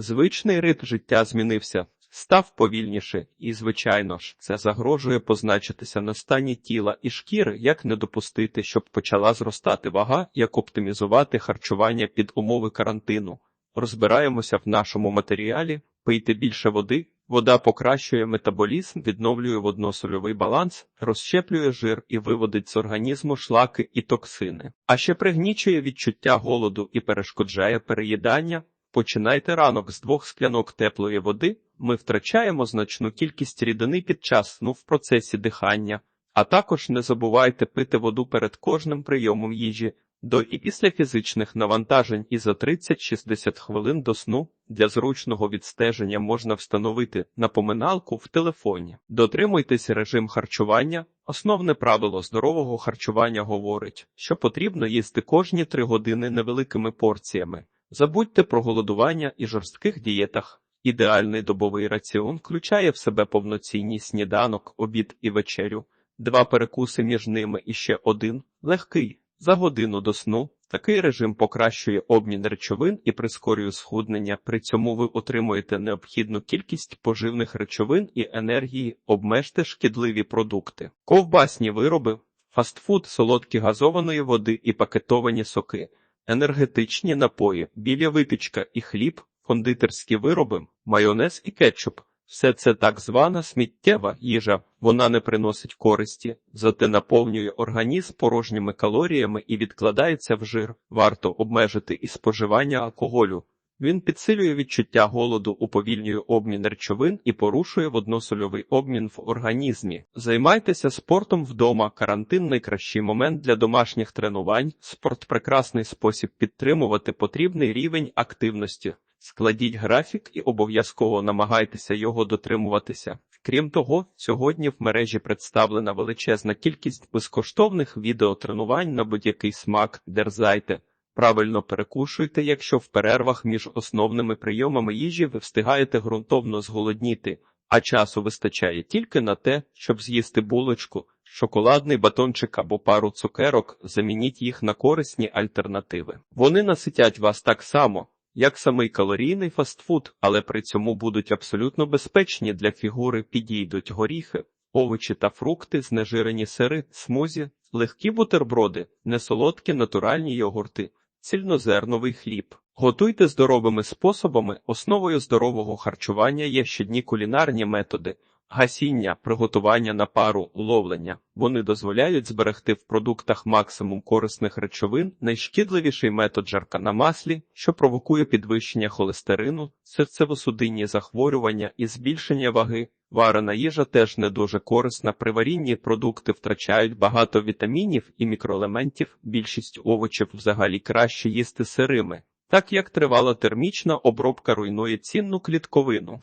Звичний ритм життя змінився, став повільніше, і, звичайно ж, це загрожує позначитися на стані тіла і шкіри, як не допустити, щоб почала зростати вага, як оптимізувати харчування під умови карантину. Розбираємося в нашому матеріалі, пийте більше води. Вода покращує метаболізм, відновлює водносольовий баланс, розщеплює жир і виводить з організму шлаки і токсини. А ще пригнічує відчуття голоду і перешкоджає переїдання. Починайте ранок з двох склянок теплої води. Ми втрачаємо значну кількість рідини під час сну в процесі дихання, а також не забувайте пити воду перед кожним прийомом їжі. До і після фізичних навантажень і за 30-60 хвилин до сну для зручного відстеження можна встановити напоминалку в телефоні. Дотримуйтесь режим харчування. Основне правило здорового харчування говорить, що потрібно їсти кожні 3 години невеликими порціями. Забудьте про голодування і жорстких дієтах. Ідеальний добовий раціон включає в себе повноцінний сніданок, обід і вечерю, два перекуси між ними і ще один легкий. За годину до сну такий режим покращує обмін речовин і прискорює схуднення. При цьому ви отримуєте необхідну кількість поживних речовин і енергії, обмежте шкідливі продукти, ковбасні вироби, фастфуд, солодкі газованої води і пакетовані соки, енергетичні напої, біля випічка і хліб, кондитерські вироби, майонез і кетчуп. Все це так звана сміттєва їжа, вона не приносить користі, зате наповнює організм порожніми калоріями і відкладається в жир. Варто обмежити і споживання алкоголю. Він підсилює відчуття голоду, уповільнює обмін речовин і порушує водносольовий обмін в організмі. Займайтеся спортом вдома. Карантин найкращий момент для домашніх тренувань. Спорт прекрасний спосіб підтримувати потрібний рівень активності. Складіть графік і обов'язково намагайтеся його дотримуватися. Крім того, сьогодні в мережі представлена величезна кількість безкоштовних відеотренувань на будь-який смак, дерзайте. Правильно перекушуйте, якщо в перервах між основними прийомами їжі ви встигаєте ґрунтовно зголодніти, а часу вистачає тільки на те, щоб з'їсти булочку, шоколадний батончик або пару цукерок, замініть їх на корисні альтернативи. Вони наситять вас так само як самий калорійний фастфуд, але при цьому будуть абсолютно безпечні для фігури, підійдуть горіхи, овочі та фрукти, знежирені сири, смузі, легкі бутерброди, несолодкі натуральні йогурти, цільнозерновий хліб. Готуйте здоровими способами. Основою здорового харчування є щодні кулінарні методи. Гасіння, приготування на пару, ловлення. Вони дозволяють зберегти в продуктах максимум корисних речовин, найшкідливіший метод жарка на маслі, що провокує підвищення холестерину, серцево-судинні захворювання і збільшення ваги. Варена їжа теж не дуже корисна. При варінні продукти втрачають багато вітамінів і мікроелементів. Більшість овочів взагалі краще їсти сирими, так як тривала термічна обробка руйнує цінну клітковину.